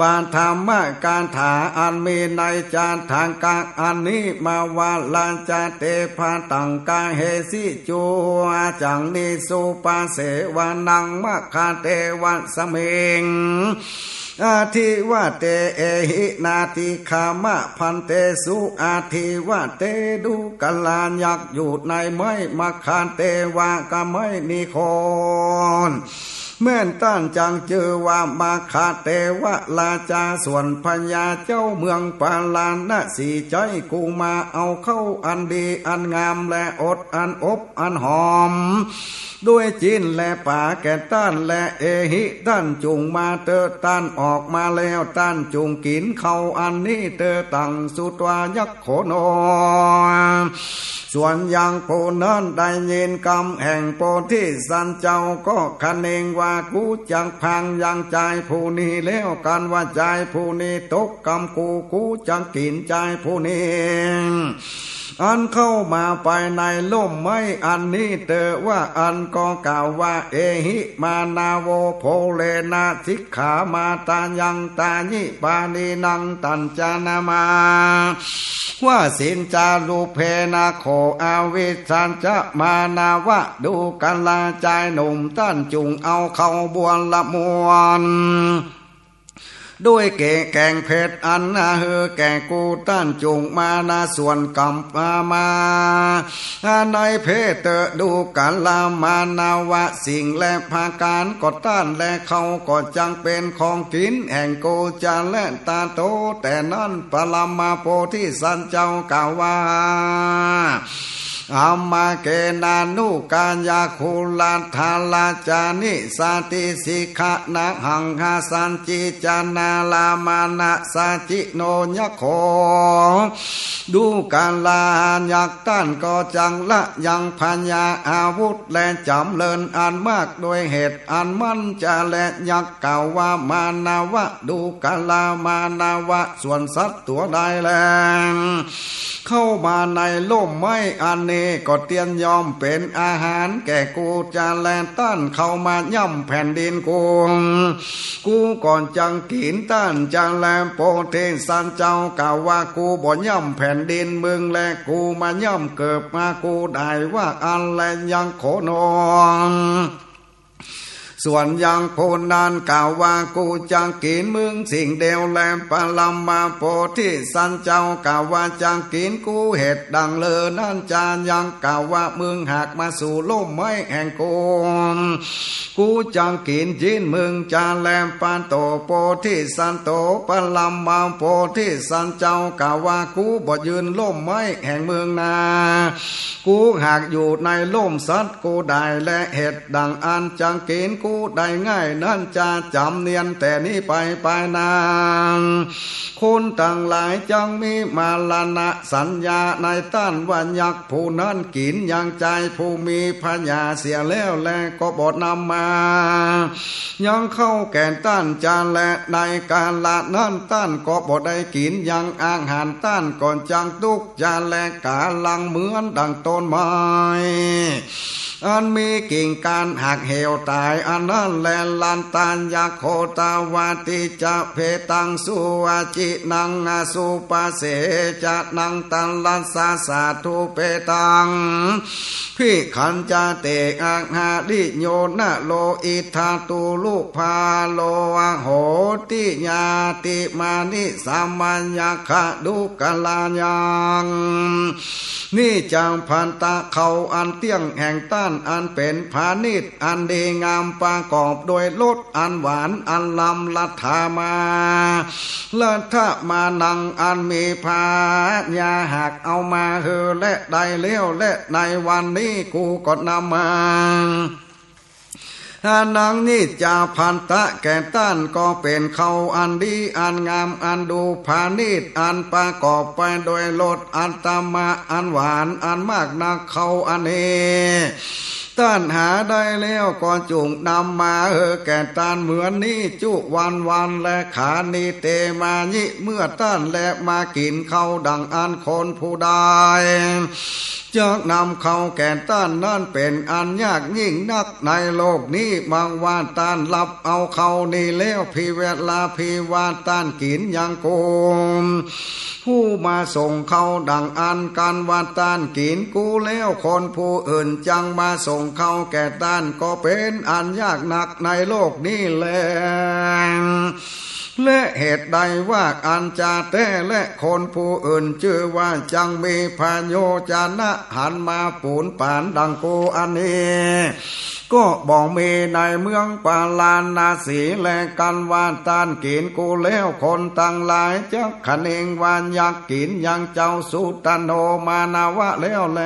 ปาธรรมการถาอันมีในจานทางกางอันนี้มาวาลาจาเตพาตังกาเฮสิจูอาจังนิสุปาเสวานังมะคาเตวันสเมงอาทิวะเตเอหินาติขามะพันเตสุอาทิวะเตดูกัลานยักอยู่ในไม้มะคานเตวากะไม่นิคอน แม่นต้านจังเจอว่ามาคาเตวะลาจาส่วนพญาเจ้าเมืองปาลานนะสีใจกูมาเอาเข้าอันดีอันงามและอดอันอบอันหอม ด้วยจินและป่าแก่ต้านและเอหิต้านจุงมาเตอต้านออกมาแล้วต้านจุงกินเขาอันนี้เตอตังสุตวายักโขโนส่วนยังโพนั้นได้ยินกำแห่งโพที่สันเจ้าก็คันเองว่ากูจังพังยังใจผู้นี้แล้วกันว่าใจผู้นี้ตกกำกูกูจังกินใจผู้นี้ อันเข้ามาไปในล่มไม้อันนี้เตอว่าอันก็กล่าวว่า เอหิมานาโวโพเลนาสิกขามาตายังตาญิปานีนังตัญจานามาว่าสินจาลูเพนาโคอาวิสันจะมานาวะ ดูกันลาใจหนุ่มต้านจุงเอาเข้าบวนละมวน ด้วยเก่แกงเพชรอันนาเฮอแก่กูต้านจุงมานาส่วนกำมามาในเพเตอดูกันลามานาวะสิ่งและภาการก็ต้านและเขาก็จังเป็นของกินแห่งโกจาและตาโตแต่นั่นปลามาโพที่สันเจ้ากล่าวว่า อามาเกนานุกาญาคูลาทาลาจานิสาติสิกะนะหังหาสันจิจานาลามานะสาจิโนยโคดูการลายักต้านก็จังละยังพัญญาอาวุธและจำเลินอันมากโดยเหตุอันมันจะและยักเก่าว่ามา นาวะ ดูกาลามานาวะ ส่วนสัตว์ตัวใดแลงเข้ามาในล่มไม้อันนี้ก็เตียนยอมเป็นอาหาร แก่กูจะแลนต้านเข้ามาย่ำแผ่นดินกูกูก่อนจังกินต้านจังแลมโปเทสันเจ้ากล่าวว่ากูบ่ย่ำแผ่นดินมึงและกูมาย่ำเกิดมากูได้ว่าอันแลยังโขนอง ส่วนยังโพนานกล่าวว่ากูจังกินมึงสิ่งเดียวแลมปลัมมาโพที่สันเจ้ากล่าวว่าจังกินกูเหตุดังเลอนั่นจานยังกล่าวว่ามึงหากมาสู่ล่มไม้แห่งกูกูจังกินจินมึงจานแลมปานโตโพที่สันโตปลัมมาโพที่สันเจ้ากล่าวว่ากูบ่ยืนล่มไม้แห่งเมืองนา กูหากอยู่ในล่มสัตว์กูได้และเหตุดังอันจังกินกูได้ง่ายนั่นจะจำเนียนแต่นี้ไปไปนานคนต่างหลายจังมีมาลานะสัญญาในต้านวันยักษ์ผู้นั้นกินยังใจผู้มีพญาเสียแล้วแลก็บดนำมา ยังเข้าแก่นต้านจานและในการละนั้นต้านก็บดได้กินยังอาหารต้านก่อนจังตุกจานและกาลังเหมือนดังต้นไม้อันมีกิ่งการหักเหวตายอันนั้นแลลันตัญญาโคตาวาติจะเพตังสุวาจินังอาสุปเสจะนังตันลันสาสาทุเปตังพิขันจะเตอังหาดิโยนะโลอิทาตุลูกพาโลอโหติญาติมานิสัมมัญญาคดุกลายัง นี่จางผ่านตาเขาอันเตี้ยงแห่งต้านอันเป็นพาณิชอันดีงามประกอบโดยรสอันหวานอันลำลัทธามาลัทธามานังอันมีพายาหักเอามาเฮอและได้เลี้ยวและในวันนี้กูก็นำมา นังนิจาพันตะแก่ต้านก็เป็นเขาอันดีอันงามอันดูพาณิชอันประกอบไปโดยรสอันตามะอันหวานอันมากนักเขาอันเอ ต้านหาได้แล้วก็จุงนำมาเออแก่ตานเหมือนนี้จุวันวันและขานีเตมายิเมื่อต้านและมากินเข้าดังอันคนผู้ใดจะนำเข้าแก่ต้านนั่นเป็นอันยากยิ่งนักในโลกนี้บางว่าต้านรับเอาเขานี่แล้วพิเวลาพิวาต้านกินยังโกมผู้มาส่งเขาดังอันกันว่าต้านกินกูแล้วคนผู้อื่นจังมาส่งเขาแก่ต้านก็เป็นอันยากหนักในโลกนี้แล และเหตุใดว่าอันจาแต้และคนผู้อื่นชื่อว่าจังมีพาโยจานะหันมาปูนปานดังโกอันนี้ก็บอกมีในเมืองปาลานนาสีและกันว่าตานกินกูแล้วคนตั้งหลายจะขันเองวานอยากกินยังเจ้าสุตโนมานาวะแล้วแล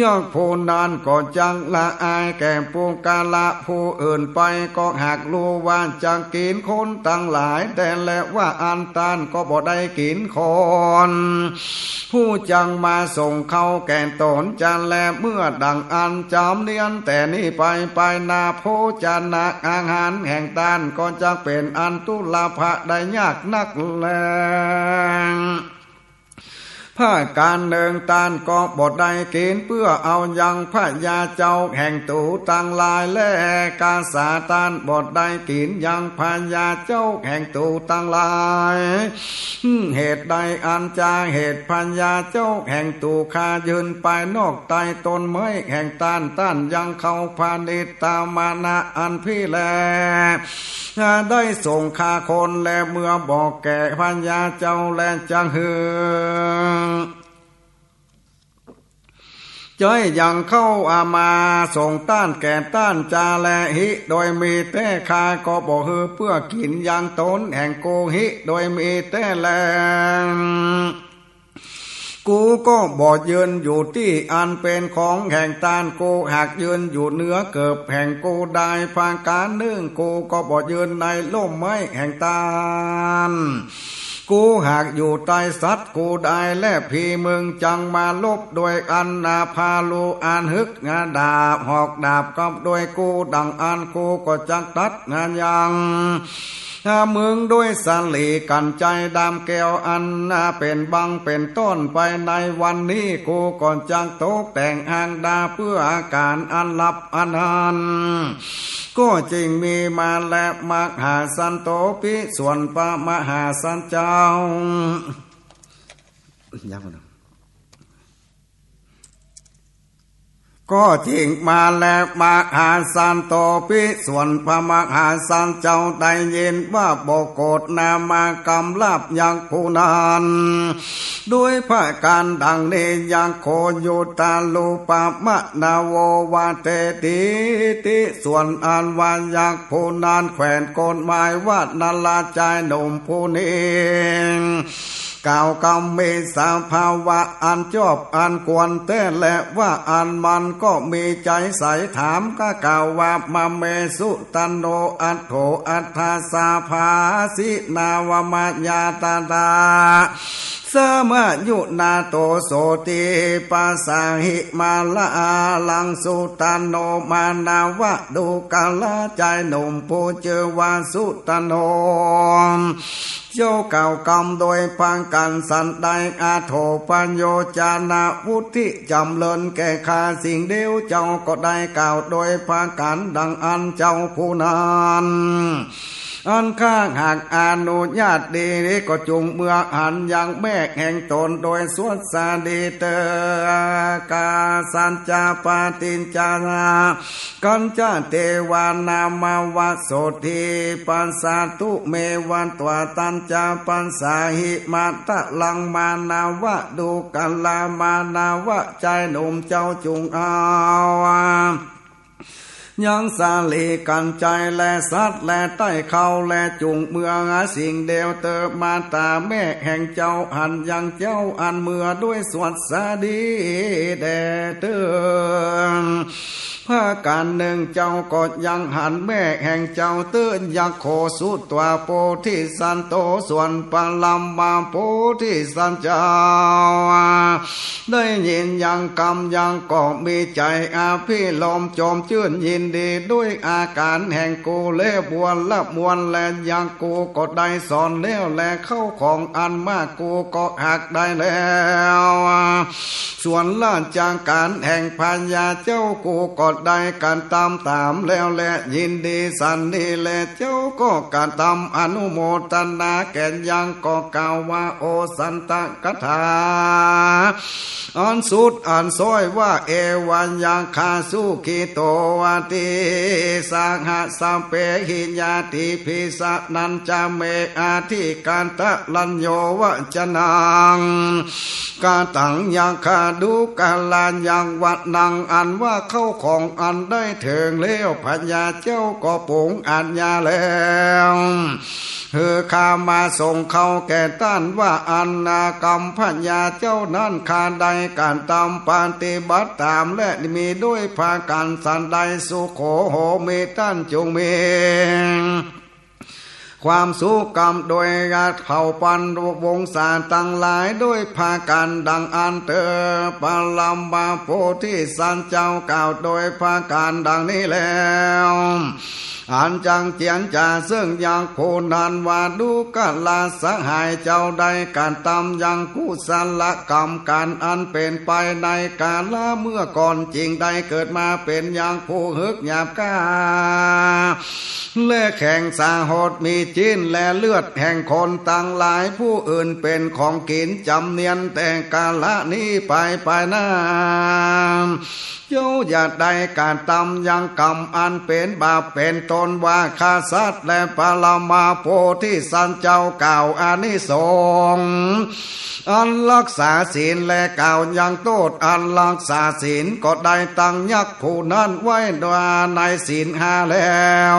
ยอดผู้นั้นก็จังละอายแก่ปูกาละผู้อื่นไปก็หากรู้ว่าจะกินคนตั้งหลาย แต่และว่าอันตานก็บ่ได้กินคนผู้จังมาส่งเข้าแก่นตนจันแลเมื่อดังอันจำเนียนแต่นี้ไปไปนาโพจันะอาหารแห่งตานก็จะเป็นอันตุลาภะได้ยากนักแล ผ้าการเดิงตานก็บดได้กินเพื่อเอายังพระยาเจ้าแห่งตูตังลายและกาสาตานบดได้กินยังพระยาเจ้าแห่งตูตังลาย เหตุใดอันจาเหตุพญาเจ้าแห่งตูคายืนไปนอกใต้ต้นไม้แห่งตานต้านยังเข้าพาณิตามานะอันพี่แลได้ส่งคาคนและเมื่อบอกแก่พญาเจ้าแลจังเฮือจ้อยยังเข้าอามาส่งต้านแก่ต้านจาแลหิ โดยมีแต่คาก็บอกฮือเพื่อกินยังตนแห่งโกหิ โดยมีแต่แลกูก็บอดยืนอยู่ที่อันเป็นของแห่งตานกูหากยืนอยู่เหนือเกิบแห่งกูได้ฟางการนึ่งกูก็บอดยืนในล่มไม้แห่งตาน กูหากอยู่ใต้สัตว์กูได้และพี่มึงจังมาลบโดยอันนาพาลูอันฮึกงาดาบหอกดาบกับโดยกูดังอันกูก็จักตัดงานยัง ถ้ามึงด้วยสลีกันใจดำแก้วอันน่าเป็นบังเป็นต้นไปในวันนี้กูก่อนจังตกแต่งอ่างดาเพื่ออาการอันลับอันหันก็จริงมีมาและมหาสันโตปิส่วนปะมหาสันเจ้ายักษ์ ก็จริงมาแล้วมาหาสันโตปิส่วนพระมหาสันเจ้าได้ยินว่าโบโกดนามากรรมลาบยังผู้นานด้วยพระการดังนี้ยังโคโยตาลูปามะนาโววาเตติติส่วนอันวายักผู้นานแขวนโกนหมายว่านาลาใจหนุ่มผู้นี้ กล่าวกำมีสาภาวะอันชอบอันควรเต้และว่าอันมันก็มีใจใสถามก็กล่าวว่ามาเมสุตันโนอัตโถอัตถาสาภาสินาวมายาตาดา สมายุนาโตโสติปัสสาหิมาลาลังสุตันโนมานาวะดูกาลใจหนุ่มผู้เจอวาสุตันโนโยเก่ากรรมโดยพังกันสันไดอาโถปัญโยจานาวุธิจำเลินแก่ขาสิ่งเดียวเจ้าก็ได้กล่าวโดยพังกันดังอันเจ้าผู้นั้น อันข้างหากอนุญาตดีนี้ก็จุงเมื่อหันยังแม่แห่งตนโดยสวดสาดีเตอกาสันจาปาตินจารากันจาเทวานามาวโสทีปันสาตุเมวันตวตันจาปันสาหิมาตะลังมานาวะดูกันลามานาวะใจหนุ่มเจ้าจุงเอา ยังสาลีกันใจและสัตว์และใต้เขาและจุงเมืองสิ่งเดียวเติบมาตาแม่แห่งเจ้าอันยังเจ้าอันเมื่อด้วยสวดสาดีแด่เตือน พาการหนึ่งเจ้าก็ยังหันแม่แห่งเจ้าตือนยักโคสุตัวโพธิสันโตส่วนปลัมมาโพธิสันเจ้า ได้ยินยังกรรมยังก็มีใจอาพี่ลมจอมชื่นยินดีด้วยอาการแห่งกูเล่บวนละมวนและยังกูก็ได้สอนแล้วและเข้าของอันมากกูก็หักได้แล้ว ส่วนล่าจางการแห่งพญาเจ้ากูก็ได้การตามตามแล้วและยินดีสันดีและเจ้าก็การตามอนุโมทนาแก่ยังก็กล่าวว่าโอสันตกถาอันสุดอันซอยว่าเอวันยังคาสุขิโตวติสังหะสัมเปหิญาติพิสะนันจาเมอาทิการตะลัญโยวจนังกาตังยังคาดูกาลานยังวัดนังอันว่าเข้าของอันได้ถึงแล้วพญาเจ้าก็ปุงอัญญาแล้วเฮอข้ามาส่งเขาแก่ต้านว่าอันนากรรมพญาเจ้านั้นคาใดการตามปฏิบัติตามและมีด้วยภาการสันใดสุขโหเมตันจงเม ความสุขกรรมโดยกาเผ่าปันวงศาตั้งหลายด้วยภาการดังอันเตอปาลัมบาโพธิสันเจ้าก่าวโดยภาการดังนี้แล้วอันจังเจียนจ่าซึ่งยังโคนันว่าดูกาลาสหายเจ้าใดการตำยังกุศลกรรมการอันเป็นไปในกาลเมื่อก่อนจริงได้เกิดมาเป็นอย่างผู้ฮึกหยาบกา เล่แข่งสาหดมีจิ้นและเลือดแห่งคนต่างหลายผู้อื่นเป็นของกินจำเนียนแต่กาละนี้ไปไปนาเจ้าอย่าได้การตำยังกรรมอันเป็นบาปเป็นตนว่าข้าสัตและปาลามาโพธิสันเจ้าเก่าอานิสงอันรักษาศีลและเก่ายังโทษอันรักษาศีลก็ได้ตั้งยักษ์ผู้นั้นไว้ดวในศีลหาแล้ว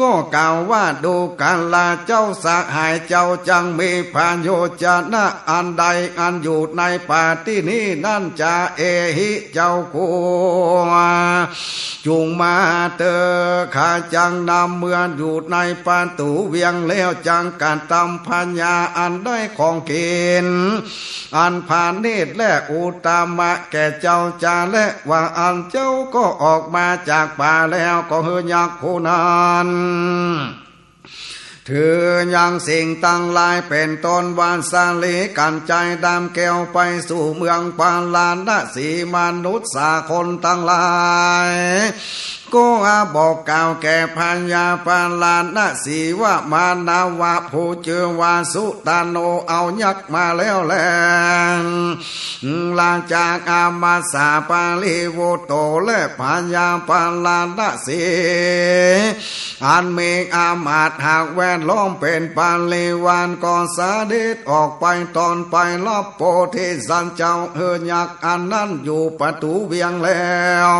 ก็กล่าวว่าดูกันลาเจ้าสหายเจ้าจังมีพานโยจนะอันใดอันอยู่ในป่าที่นี้นั่นจะเอหิเจ้ากูจุงมาเตอข้าจังนำเมืองอยู่ในปานตูเวียงแล้วจังการตำพัญญาอันได้ของกินอันผ่านเนตรและอุตามะแก่เจ้าจาและว่าอันเจ้าก็ออกมาจากป่าแล้วก็เฮยักผู้นั้นถือยังสิ่งตั้งลายเป็นตนวานสาลีกันใจดำแก้วไปสู่เมืองปาลานดสีมนุษย์สาคนตั้งลายก็อาบอกกล่าวแก่พัญญาปาลานดสีว่ามานาวะผู้เจอวาสุตาโนเอายักษ์มาแล้วแลงหลังจากอามาสาปาลิโวโตและพัญญาปาลานดสีอันเมฆอามาตหากแวดล้อมเป็นปาลิวานก่อนสาเดชออกไปตอนไปรอบโพธิสันเจ้าเฮอยักษ์อันนั้นอยู่ประตูเวียงแล้ว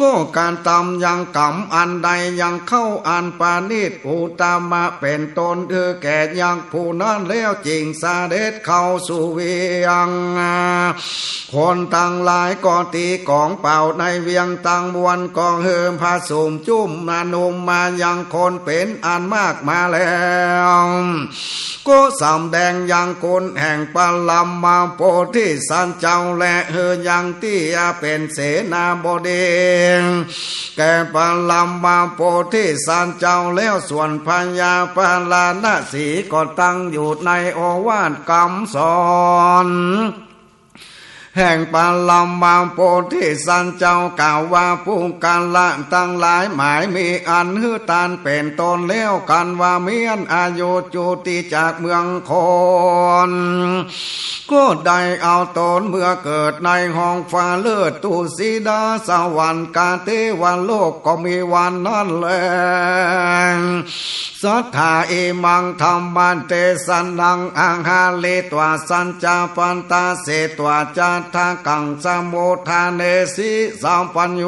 ก็การตำยังกำอันใดยังเข้าอันปานิตอุตามะเป็นตนเออแก่ยังผู้นั้นแล้วจริงสาเดชเข้าสู่เวียง คนตั้งหลายก็ตีกองเป่าในเวียงตั้งมวลกองเฮิมพาสุมจุ่มนานุมมายังคนเป็นอันมากมาแล้วก็สำแดงยังคนแห่งปลัมมาโพธิสันเจ้าและเฮอยังที่เป็นเสนาบดีแก่ปลัมมาโพธิสันเจ้าแล้วส่วนพญาปลานาสีก็ตั้งอยู่ในโอวาทกรรมสอน แห่งปาลมบาโพธิสันเจ้ากล่าวว่าผู้การละตั้งหลายหมายมีอันฮือตานเป็นตนเลี้ยวกันว่าเมียนอายุจุติจากเมืองคนก็ได้เอาตนเมื่อเกิดในห้องฟ้าเลือดตุสีดาสวรรค์กาเทวันโลกก็มีวันนั้นแลสัทธาเอมังธรรมันเตสันนังอังหาเลตวาสัญจาปันตาเสตวาจาทากังสมุทาเนสีสัมปัญโย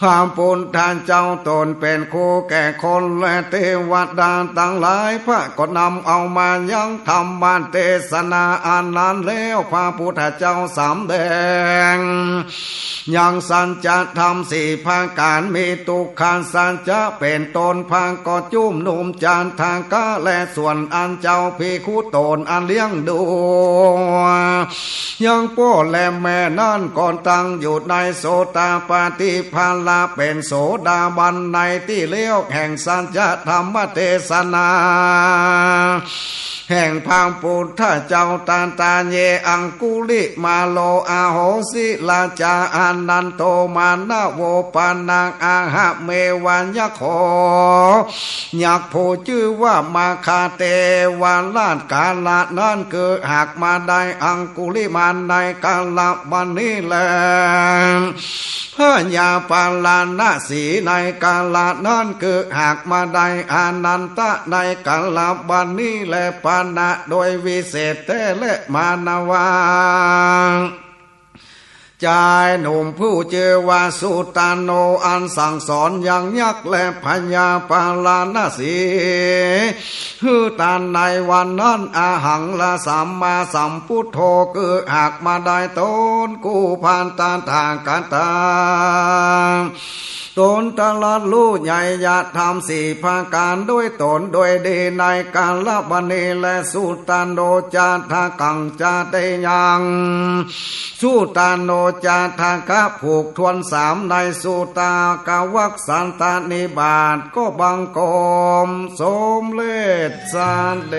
พระปุณธานเจ้าตนเป็นคู่แก่คนและเทวดาตั้งหลายพระก็นำเอามายังทำบานเทศนาอันนั้นแล้วพระพุทธเจ้าสามแดง ยังสัญจะทำสี่ภาการมีตุกขานสัญจะเป็นตนพังก็จุ้มนุมจานทางกะและส่วนอันเจ้าพีคู่ตนอันเลี้ยงดูยังพ่อแลแม่นั่นก่อนตั้งอยู่ในโสตาปาติภาลาเป็นโสดาบันในที่เลี้ยวแห่งสัญจะธรรมเทศนาแห่งพังปุถะเจ้าตานตาเยอังกุลิมาโลอาโหสิลาจาอานันโตมานาโวปานังอาหะเมวัญญโคอยากผู้ชื่อว่ามาคาเตวาลาดกาลานั่นคือหากมาได้อังกุุลิมานในกาลบันนี้แลพระยาปาลานาสีในกาลนั้นคือหากมาใดอานันตะในกาลบันนี้และปานะโดยวิเศษเตและมานาวา จายหนุ่มผู้เจวาสุตานโนอันสั่งสอนอย่างยักษ์และพญาปาลานาสีฮือตานในวันนั้นอาหังละสัมมาสัมพุทโธคือหากมาได้ตนกูผ่านตานทางกันตาตนตลอดลู่ใหญ่ยะทำสี่ภาการด้วยตนโดยดีในการละบันีและสุตันโดจาทากังจาเตยังสุตันโดจาทากะผูกทวนสามในสุตากาวักสันตานิบาตก็บังกรมสมเลศสานเด